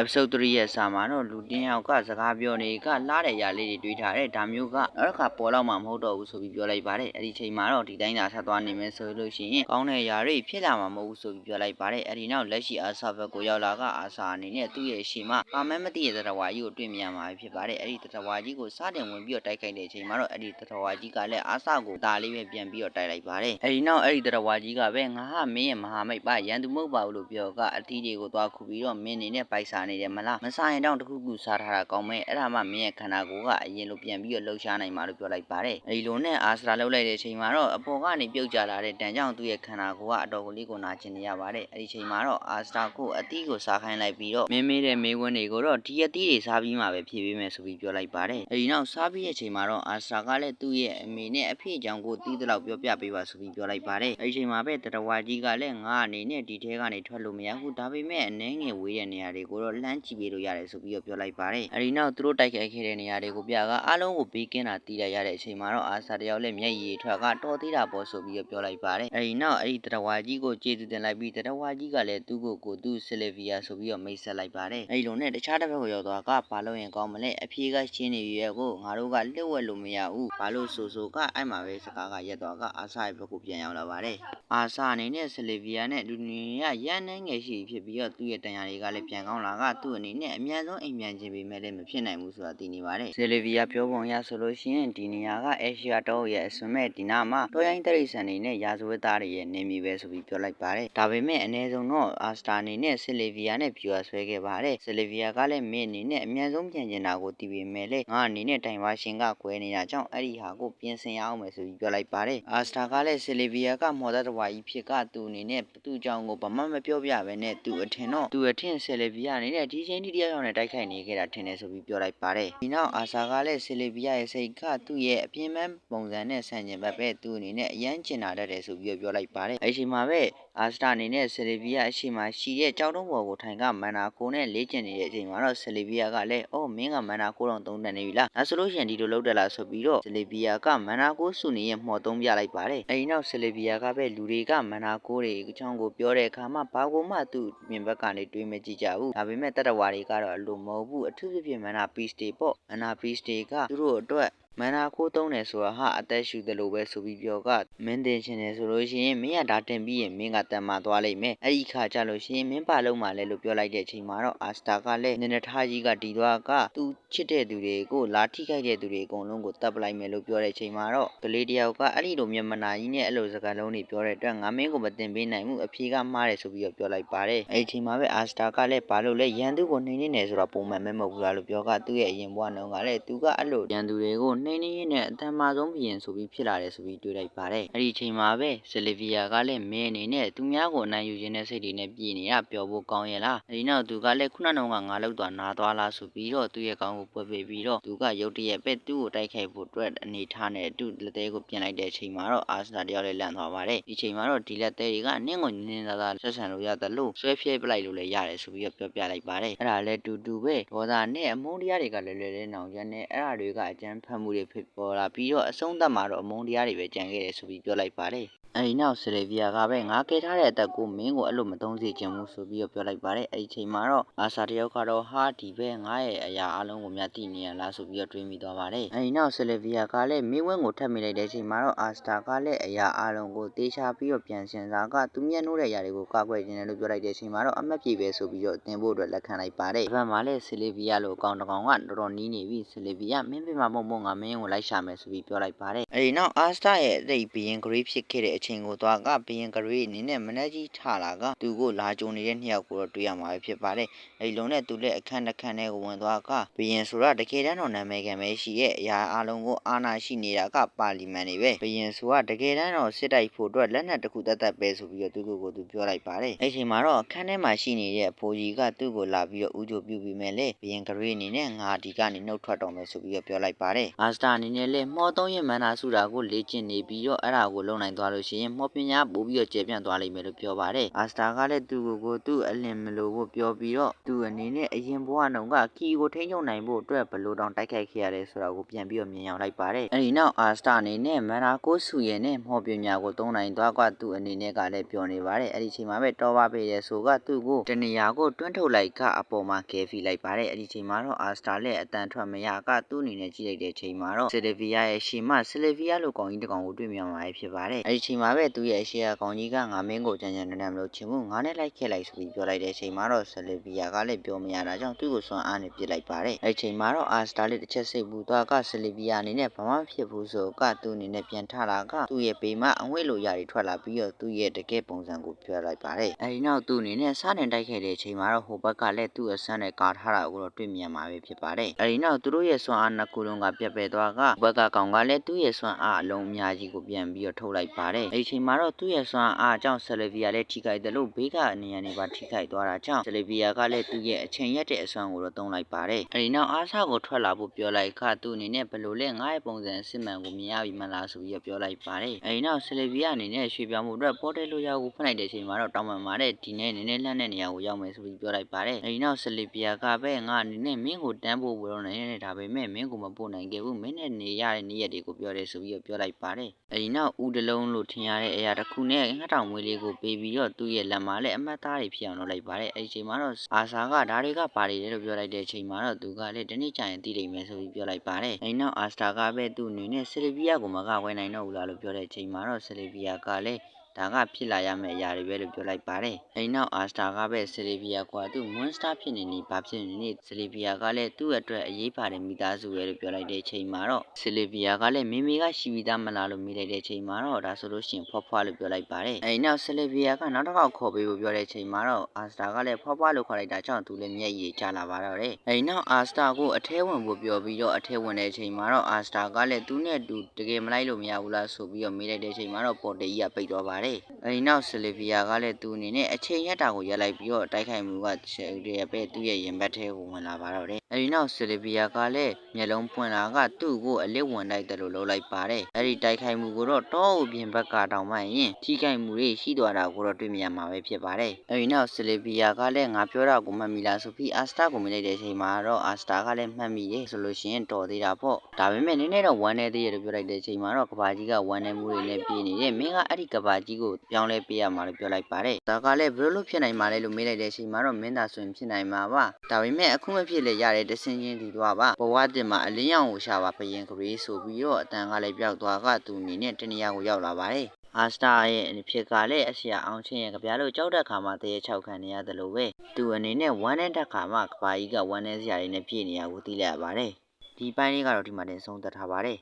episode 3ရဲ့စာမှာတော့လူတင်းယောက်ကစကားပြောနေကလားတဲ့ຢာလေးတွေတွေးထားတယ်ဒါမျိုးကနောက်တစ်ခါပေါ်တော့မှမဟုတ်တော့ဘူးဆိုပြီးပြောလိုက်ပါတယ်အဲ့ဒီချိန်မှာတော့ဒီတိုင်းသာဆက်သွားနေမယ်ဆိုလို့ရှိရင်ကောင်းတဲ့ຢာတွေဖြစ်လာမှာမဟုတ်ဘူးဆိုပြီးပြောလိုက်ပါတယ်အဲ့ဒီနောက်လက်ရှိအာဆာဘက်ကိုရောက်လာကအာဆာအနေနဲ့သူ့ရဲ့ရှေ့မှာပါမန်မတိရဲ့တရဝါကြီးကိုတွေ့မြင်ရမှာဖြစ်ပါတယ်အဲ့ဒီတရဝါကြီးကိုစတင်ဝင်ပြီးတော့တိုက်ခိုက်တဲ့အချိန်မှာတော့အဲ့ဒီတရဝါကြီးကလည်းအာဆာကိုဒါလေးပဲပြန်ပြီးတော့တိုက်လိုက်ပါတယ်အဲ့ဒီနောက်အဲ့ဒီတရဝါကြီးကပဲငါဟာမင်းရဲ့မဟာမိတ်ပါရန်သူမဟုတ်ပါဘူးလို့ပြောကအတီးတွေကိုသွားခုပြီးတော့မင်းနေနဲ့ပိုက်စားနေတယ်မလားမစားရင်တော့တခုခုစားထားတာကောင်းမယ်အဲ့ဒါမှမင်းရဲ့ခန္ဓာကိုယ်ကအရင်လိုပြန်ပြီးတော့လှုပ်ရှားနိုင်မှာလို့ပြောလိုက်ပါတယ်အဲဒီလိုနဲ့အာစရာလှုပ်လိုက်တဲ့အချိန်မှာတော့အပေါ်ကနေပြုတ်ကျလာတဲ့တန်ကြောင်သူ့ရဲ့ခန္ဓာကိုယ်ကအတော်ကလေးကိုနာကျင်နေရပါတယ်အဲဒီချိန်မှာတော့အာစရာကိုအတီးကိုစားခိုင်းလိုက်ပြီးတော့မင်းမေးတဲ့မေးခွန်းတွေကိုတော့ဒီအတီးတွေစားပြီးမှပဲဖြေပေးမယ်ဆိုပြီးပြောလိုက်ပါတယ်အဲဒီနောက်စားပြီးတဲ့အချိန်မှာတော့အာစရာကလည်းသူ့ရဲ့အမေနဲ့အဖေကြောင့်ကိုတီးတဲ့လောက်ပြောပြပေးပါဆိုပြီးပြောလိုက်ပါတယ်အဲဒီချိန်မှာပဲတတဝါကြီးကလည်းငါအနေနဲ့ဒီထဲကနေထွက်လို့မရဘူးဒါပေမဲ့အနေငယ်ဝေးတဲ့နေရာတွေကိုတော့လှမ်းကြည့်ပေးလို့ရတယ်ဆိုပြီးတော့ပြောလိုက်ပါတယ်အဲဒီနောက်သူတို့တိုက်ခိုက်ခဲ့တဲ့နေရာတွေကိုပြကအားလုံးကိုဘေးကင်းတာတီးလိုက်ရတဲ့အချိန်မှာတော့အာဆာတယောက်လည်းမျက်ရည်ထွက်ကတော်သေးတာပေါ့ဆိုပြီးတော့ပြောလိုက်ပါတယ်အဲဒီနောက်အဲဒီတတဝါကြီးကိုကျေးဇူးတင်လိုက်ပြီးတတဝါကြီးကလည်းသူ့ကိုကိုသူ့ဆီလီဗီယာဆိုပြီးတော့မိတ်ဆက်လိုက်ပါတယ်အဲဒီလိုနဲ့တခြားတစ်ဘက်ကိုရောက်သွားကဘာလို့ရင်ကောင်းမလဲအဖြေကရှင်းနေရဲ့ကိုငါတို့ကလှုပ်ဝက်လို့မရဘူးဘာလို့ဆိုဆိုကအဲ့မှာပဲစကားကရက်သွားကအာဆာရဲ့ဘက်ကိုပြန်ရောက်လာပါတယ်အာဆာအနေနဲ့ဆီလီဗီယာနဲ့လူနေရရန်နှဲငယ်ရှိဖြစ်ပြီးတော့သူ့ရဲ့တန်ရာတွေကလည်းပြန်ကောင်းလာကသူ့အနေနဲ့အမြန်ဆုံးအိမ်ပြန်ခြင်းပေမဲ့လည်းမဖြစ်နိုင်ဘူးဆိုတာသိနေပါတယ်ဆီလီဗီယာပြောပုံရဆိုလို့ရှိရင်ဒီနေရာကအေရှီယာတောရဲ့အစွန်မဲ့ဒီနာမှာတော်ရိုင်းတရိတ်ဆန်နေနဲ့ရာဇဝတ်သားတွေရဲ့နေမီပဲဆိုပြီးပြောလိုက်ပါတယ်ဒါပေမဲ့အ ਨੇ ဆုံးတော့အာစတာအနေနဲ့ဆီလီဗီယာနဲ့ဗျူဟာဆွဲခဲ့ပါတယ်ဆီလီဗီယာကလည်းမင်းအနေနဲ့အမြန်ဆုံးပြန်ကျင်တာကိုသိပေမဲ့လည်းငါအနေနဲ့တိုင်ဝါရှင်ကကွဲနေတာကြောင့်အဲ့ဒီဟာကိုပြင်ဆင်ရအောင်မယ်ဆိုပြီးပြောလိုက်ပါတယ်အာစတာကလည်းဆီလီဗီယာကမော်ဒတ်တဝါကြီးဖြစ်ကသူ့အနေနဲ့သူ့အကြောင်းကိုဘာမှမပြောပြဘဲနဲ့သူအထင်တော့သူအထင်ဆီလီဗီယာအနေနဲ့ဒီချိန်ဒီတယောက်ယောက်နဲ့တိုက်ခိုက်နေခဲ့တာထင်တယ်ဆိုပြီးပြောလိုက်ပါတယ်ဒီနောက်အာဆာကလည်းဆီလီဗီယာရဲ့စိတ်ကသူ့ရဲ့အပြင်းပန်းပုံစံနဲ့ဆန့်ကျင်ဘက်ပဲသူ့အနေနဲ့အရန်ကျင်လာတတ်တယ်ဆိုပြီးပြောလိုက်ပါတယ်အဲ့ဒီချိန်မှာပဲ အာစတာအနေနဲ့ဆီလီဗီယာအရှိမရှိတဲ့ကြောက်တုံးပေါ်ကိုထိုင်ကမန်နာကိုနဲ့လေ့ကျင့်နေတဲ့အချိန်မှာတော့ဆီလီဗီယာကလည်းအော်မင်းကမန်နာကိုတော့သုံးတန်နေပြီလားဒါဆိုလို့ရှိရင်ဒီလိုလုပ်တယ်လားဆိုပြီးတော့ဆီလီဗီယာကမန်နာကိုစုနေရဲ့မှော်သုံးပြလိုက်ပါတယ်အဲဒီနောက်ဆီလီဗီယာကပဲလူတွေကမန်နာကိုတွေအချောင်းကိုပြောတဲ့အခါမှာဘာကိုမှသူ့မြင်ဘက်ကနေတွေးမကြည့်ကြဘူးဒါပေမဲ့တတဝါတွေကတော့အလိုမဟုတ်ဘူးအထူးသဖြင့်မန်နာပီစတွေပေါ့မန်နာပီစတွေကသူတို့အတွက် မန္နာခိုးသုံးတယ်ဆိုတာဟာအသက်ရှူတယ်လို့ပဲဆိုပြီးပြောကမင်းတင်ချင်တယ်ဆိုလို့ရှိရင်မင်းကဒါတင်ပြီးရင်မင်းကတန်မာသွားလိမ့်မယ်အဲ့ဒီခါကြလို့ရှိရင်မင်းပါလုံးမှလဲလို့ပြောလိုက်တဲ့အချိန်မှာတော့အာစတာကလည်းနင်းနထားကြီးကဒီသွားကသူချစ်တဲ့သူတွေကိုလာထိခိုက်တဲ့သူတွေအကုန်လုံးကိုတပ်ပလိုက်မယ်လို့ပြောတဲ့အချိန်မှာတော့ကလေးတယောက်ကအဲ့ဒီလိုမျက်မနာကြီးနဲ့အဲ့လိုစကားလုံးတွေပြောတဲ့အတွက်ငါမင်းကိုမတင်ပေးနိုင်ဘူးအဖြေကမှားတယ်ဆိုပြီးတော့ပြောလိုက်ပါတယ်အဲ့ဒီအချိန်မှာပဲအာစတာကလည်းဘာလို့လဲရန်သူကိုနှိမ့်နေတယ်ဆိုတာပုံမှန်မဲမဟုတ်ဘူးလားလို့ပြောကသူ့ရဲ့အရင်ဘဝနှောင်းကလည်းသူကအဲ့လိုရန်သူတွေကိုနှိမ့်နေရင်းနဲ့အတန်မာဆုံးဘီရင်ဆိုပြီးဖြစ်လာတယ်ဆိုပြီးတွေးလိုက်ပါတယ်အဲ့ဒီအချိန်မှာပဲဇလီဗီယာကလည်းမင်းအနေနဲ့သူများကိုအနိုင်ယူခြင်းတဲ့စိတ်တွေနဲ့ပြည်နေတာပျော်ဖို့ကောင်းရဲ့လားအဲ့ဒီနောက်သူကလည်းခုနကတော့ငါလောက်သွားနာသွားလားဆိုပြီးတော့သူ့ရဲ့ကောင်းကိုပွဲပေးပြီးတော့သူကရုတ်တရက်ပဲသူ့ကိုတိုက်ခိုက်ဖို့အတွက်အနေထားနဲ့သူ့လက်သေးကိုပြင်လိုက်တဲ့အချိန်မှာတော့အာစတာတယောက်လည်းလန့်သွားပါတယ်ဒီချိန်မှာတော့ဒီလက်သေးတွေကနင့်ကိုနင်းသာသာဆက်ဆံလို့ရတယ်လို့ဆွဲဖြဲပလိုက်လို့လည်းရတယ်ဆိုပြီးတော့ပြောပြလိုက်ပါတယ်အဲ့ဒါလည်းတူတူပဲဒေါသနဲ့အမုန်းတရားတွေကလည်းလည်းလည်းနောင်ကျန်နေအဲ့ဒါတွေကအကျန်းဖတ်မှုတွေဖြစ်ပေါ်လာပြီးတော့အဆုံးသတ်မှာတော့အမုန်းတရားတွေပဲကြံခဲ့တယ်ဆိုပြီးပြောလိုက်ပါတယ် အဲဒီနောက်ဆလီဗီယာကပဲငါကဲထားတဲ့အသက်ကိုမင်းကိုအဲ့လိုမသုံးစေချင်ဘူးဆိုပြီးတော့ပြောလိုက်ပါတယ်အဲဒီချိန်မှာတော့အာဆာတယောက်ကတော့ဟာဒီပဲငါရဲ့အရာအလုံးကိုမြတ်တည်နေရလားဆိုပြီးတော့တွေးမိသွားပါတယ်အဲဒီနောက်ဆလီဗီယာကလည်းမင်းဝင်းကိုထပ်မိလိုက်တဲ့အချိန်မှာတော့အာစတာကလည်းအရာအလုံးကိုတေးချပြီးတော့ပြန်စင်စားကသူမျက်နှိုးတဲ့အရာတွေကိုကာကွယ်ခြင်းလို့ပြောလိုက်တဲ့အချိန်မှာတော့အမတ်ပြေပဲဆိုပြီးတော့တင်ဖို့အတွက်လက်ခံလိုက်ပါတယ်ဒီဘက်မှာလည်းဆလီဗီယာလိုအကောင်တကောင်ကတော်တော်နီးနေပြီဆလီဗီယာမင်းပြမမုံမုံငါမင်းကိုလိုက်ရှာမယ်ဆိုပြီးပြောလိုက်ပါတယ်အဲဒီနောက်အာစတာရဲ့အဲ့ဒီဘီရင်ဂရိဖြစ်ခဲ့တဲ့အချိန်ကိုသွားကဘီရင်ဂရိအနေနဲ့မနက်ကြီးထလာကသူ့ကိုလာကြုံနေတဲ့နှစ်ယောက်ကိုတော့တွေ့ရမှာပဲဖြစ်ပါတယ်အဲဒီလုံးနဲ့သူလည်းအခန်းတစ်ခန်းထဲကိုဝင်သွားကဘီရင်ဆိုတာတကယ်တမ်းတော့နာမည်ခံပဲရှိရဲ့အရာအလုံးကိုအာနာရှိနေတာကပါလီမန်တွေပဲဘီရင်ဆိုတာတကယ်တမ်းတော့စစ်တိုက်ဖို့အတွက်လက်နက်တစ်ခုတတ်တတ်ပဲဆိုပြီးတော့သူ့ကိုယ်ကိုသူပြောလိုက်ပါတယ်အဲဒီချိန်မှာတော့အခန်းထဲမှာရှိနေတဲ့အဖိုးကြီးကသူ့ကိုလာပြီးတော့ဥကြိုပြုပြီးမဲ့လေဘီရင်ဂရိအနေနဲ့ငါဒီကနေနှုတ်ထွက်တော်မယ်ဆိုပြီးတော့ပြောလိုက်ပါတယ်အာစတာအနေနဲ့လည်းမော်သုံးရဲ့မန္နာစုတာကိုလေ့ကျင့်နေပြီးတော့အဲ့ဒါကိုလုံနိုင်သွားလို့ရှိရှိရင်မော်ပညာပို့ပြီးတော့ကျေပြန့်သွားလိမ့်မယ်လို့ပြောပါတယ်အာစတာကလည်းသူ့ကိုယ်ကိုသူ့အလင်မလို့ဖို့ပြောပြီးတော့သူ့အနေနဲ့အရင်ဘဝနှုန်းကကီကိုထိန်းချုပ်နိုင်ဖို့အတွက်ဘယ်လိုတောင်တိုက်ခိုက်ခဲ့ရတယ်ဆိုတာကိုပြန်ပြီးတော့မြင်အောင်လိုက်ပါတယ်အဲဒီနောက်အာစတာအနေနဲ့မန်နာကိုဆူရဲ့နဲ့မော်ပညာကိုသုံးနိုင်သွားကသူ့အနေနဲ့ကလည်းပြောနေပါတယ်အဲ့ဒီချိန်မှာပဲတော်ပါပေရဲ့ဆိုကသူ့ကိုတနေရာကိုတွန်းထုတ်လိုက်ကအပေါ်မှာကဲဖီလိုက်ပါတယ်အဲ့ဒီချိန်မှာတော့အာစတာလည်းအတန်ထွက်မရကသူ့အနေနဲ့ကြည့်လိုက်တဲ့ချိန်မှာတော့ဆီလဗီယာရဲ့ရှီမဆီလဗီယာလိုကောင်ကြီးတစ်ကောင်ကိုတွေ့မြင်မှာဖြစ်ပါတယ်အဲ့ဒီချိန်မှာပဲသူ့ရဲ့အရှိအကောင်ကြီးကငါမင်းကိုကြမ်းကြမ်းတမ်းတမ်းမလို့ချင်ဘူးငါနဲ့လိုက်ခဲ့လိုက်ဆိုပြီးပြောလိုက်တဲ့ချိန်မှာတော့ဆီလဗီယာကလည်းပြောမရတာကြောင့်သူ့ကိုစွမ်းအားနဲ့ပြစ်လိုက်ပါတယ်အဲ့ဒီချိန်မှာတော့အာစတာလေးတစ်ချက်စိတ်ပူသွားကဆီလဗီယာအနေနဲ့ဘာမှဖြစ်ဘူးဆိုကသူ့အနေနဲ့ပြန်ထလာကသူ့ရဲ့ပေမှာအငွေ့လိုရာတွေထွက်လာပြီးတော့သူ့ရဲ့တကယ်ပုံစံကိုပြောလိုက်ပါတယ်အဲဒီနောက်သူ့အနေနဲ့စားနေတိုက်ခဲ့တဲ့ချိန်မှာတော့ဟိုဘက်ကလည်းသူ့အဆန်းနဲ့ကာထားတာကိုတော့တွေ့မြင်မှာပဲဖြစ်ပါတယ်အဲဒီနောက်သူတို့ရဲ့စွမ်းအားနှစ်ခုလုံးကပြတ်ပဲသွားကဘက်ကကောင်ကလည်းသူ့ရဲ့စွမ်းအားအလုံးအများကြီးကိုပြန်ပြီးတော့ထုတ်လိုက်ပါတယ်အဲဒီချိန်မှာတော့သူ့ရဲ့စွမ်းအားကြောင့်ဆယ်လဗီယာလည်းထိခိုက်တယ်လို့ဘေးကနေရာနေပါထိခိုက်သွားတာကြောင့်ဆယ်လဗီယာကလည်းသူ့ရဲ့အချိန်ရက်တဲ့အစွမ်းကိုတော့သုံးလိုက်ပါတယ်အဲဒီနောက်အားစားကိုထွက်လာဖို့ပြောလိုက်ကသူ့အနေနဲ့ဘယ်လိုလဲငါ့ရဲ့ပုံစံအစစ်မှန်ကိုမြင်ရပြီမလားဆိုပြီးတော့ပြောလိုက်ပါတယ်အဲဒီနောက်ဆယ်လဗီယာအနေနဲ့ရွှေပြောင်းမှုအတွက်ပေါ်တယ်လိုရာကိုဖွင့်လိုက်တဲ့အချိန်မှာတော့တောင်းပန်ပါတယ်ဒီနေ့နည်းနည်းလှမ်းတဲ့နေရာကိုရောက်မယ်ဆိုပြီးပြောလိုက်ပါတယ်အဲဒီနောက်ဆယ်လဗီယာကပဲငါအနေနဲ့မင်းကိုတန်းဖို့ပြောနေတယ်ဒါပေမဲ့မင်းကိုမပို့နိုင်ခဲ့ဘူးမင်းနဲ့နေရတဲ့နေ့ရက်တွေကိုပြောတယ်ဆိုပြီးတော့ပြောလိုက်ပါတယ်အဲဒီနောက်ဦးတလုံးလို့ထင်ရတဲ့အရာတစ်ခုနဲ့ငှက်တောင်မွေးလေးကိုပေးပြီးတော့သူ့ရဲ့လက်မှာလည်းအမတ်သားတွေဖြစ်အောင်လုပ်လိုက်ပါတယ်အဲဒီချိန်မှာတော့အာဆာကဒါတွေကပါနေတယ်လို့ပြောလိုက်တဲ့အချိန်မှာတော့သူကလည်းတနေ့ကျရင်တည်လိမ့်မယ်ဆိုပြီးပြောလိုက်ပါတယ်အဲဒီနောက်အာစတာကပဲသူ့အနေနဲ့ဆယ်လဗီယာကိုမကဝယ်နိုင်တော့ဘူးလားလို့ပြောတဲ့အချိန်မှာတော့ဆယ်လဗီယာကလည်း ဒါကဖြစ်လာရမယ့်အရာတွေပဲလို့ပြောလိုက်ပါတယ်။အဲဒီနောက်အာစတာကပဲဆီလီဗီယာကွာသူမွန်စတာဖြစ်နေနေဘာဖြစ်နေနေဆီလီဗီယာကလည်းသူ့အတွက်အရေးပါတဲ့မိသားစုပဲလို့ပြောလိုက်တဲ့အချိန်မှာတော့ဆီလီဗီယာကလည်းမိမိကရှိပြီးသားမလားလို့မိလိုက်တဲ့အချိန်မှာတော့ဒါဆိုလို့ရှိရင်ဖွားဖွားလို့ပြောလိုက်ပါတယ်။အဲဒီနောက်ဆီလီဗီယာကနောက်တစ်ခေါက်ခေါ်ပေးဖို့ပြောတဲ့အချိန်မှာတော့အာစတာကလည်းဖွားဖွားလို့ခေါ်လိုက်တာကြောင့်သူလည်းမျက်ရည်ကျလာပါတော့တယ်။အဲဒီနောက်အာစတာကိုအထဲဝင်ဖို့ပြောပြီးတော့အထဲဝင်တဲ့အချိန်မှာတော့အာစတာကလည်းသူနဲ့တူတကယ်မလိုက်လို့မရဘူးလားဆိုပြီးတော့မေးလိုက်တဲ့အချိန်မှာတော့ပေါ်တေကြီးကပိတ်သွားပါတယ်။အဲဒီနောက်ဆီလီဗီယာကလည်းသူအနေနဲ့အချိန်ရက်တာကိုရက်လိုက်ပြီးတော့တိုက်ခိုက်မှုကချယ်ရပဲသူ့ရဲ့ရင်ဘတ်ထဲကိုဝင်လာပါတော့တယ်။အဲဒီနောက်ဆီလီဗီယာကလည်းမျက်လုံးပွင့်လာကသူ့ကိုအလစ်ဝင်လိုက်တယ်လို့လုပ်လိုက်ပါတယ်။အဲဒီတိုက်ခိုက်မှုကိုတော့တောအုပ်ပြင်ဘက်ကတောင်မှရင်ထိခိုက်မှုတွေရှိသွားတာကိုတော့တွေ့မြင်မှာပဲဖြစ်ပါတယ်။အဲဒီနောက်ဆီလီဗီယာကလည်းငါပြောတာကိုမှတ်မိလားဆိုပြီးအာစတာကိုမြင်လိုက်တဲ့အချိန်မှာတော့အာစတာကလည်းမှတ်မိတယ်ဆိုလို့ရှိရင်တော်သေးတာပေါ့။ဒါပေမဲ့နည်းနည်းတော့ဝမ်းနေသေးရလို့ပြောလိုက်တဲ့အချိန်မှာတော့ကဘာကြီးကဝမ်းနေမှုတွေနဲ့ပြေးနေတယ်။မင်းကအဲ့ဒီကဘာကြီးကိုပြောင်းလဲပေးရမှာလို့ပြောလိုက်ပါတယ်။ဒါကလည်းဘယ်လိုလုပ်ဖြစ်နိုင်မှာလဲလို့မေးလိုက်တဲ့အချိန်မှာတော့မင်းသာဆိုရင်ဖြစ်နိုင်မှာပါ။ဒါပေမဲ့အခုမဖြစ်လေရတဲ့တဆင်းချင်းဒီတော့ပါ။ဘဝတင်မှာအလင်းရောင်ကိုရှာပါဘယင်ကလေးဆိုပြီးတော့အတန်ကလည်းပြောက်သွားကသူအနေနဲ့တနေရာကိုရောက်လာပါတယ်။အာစတာရဲ့အဖြစ်ကလည်းအဆရာအောင်ချင်းရဲ့ကြပြားလို့ကြောက်တဲ့ခါမှာတရေ၆ခံနေရတယ်လို့ပဲသူအနေနဲ့ဝမ်းတဲ့ခါမှာကဘာကြီးကဝမ်းနေစရာတွေနဲ့ပြည့်နေရကိုသိလိုက်ရပါတယ်ဒီပိုင်းလေးကတော့ဒီမှာတင်ဆုံးသက်ထားပါတယ်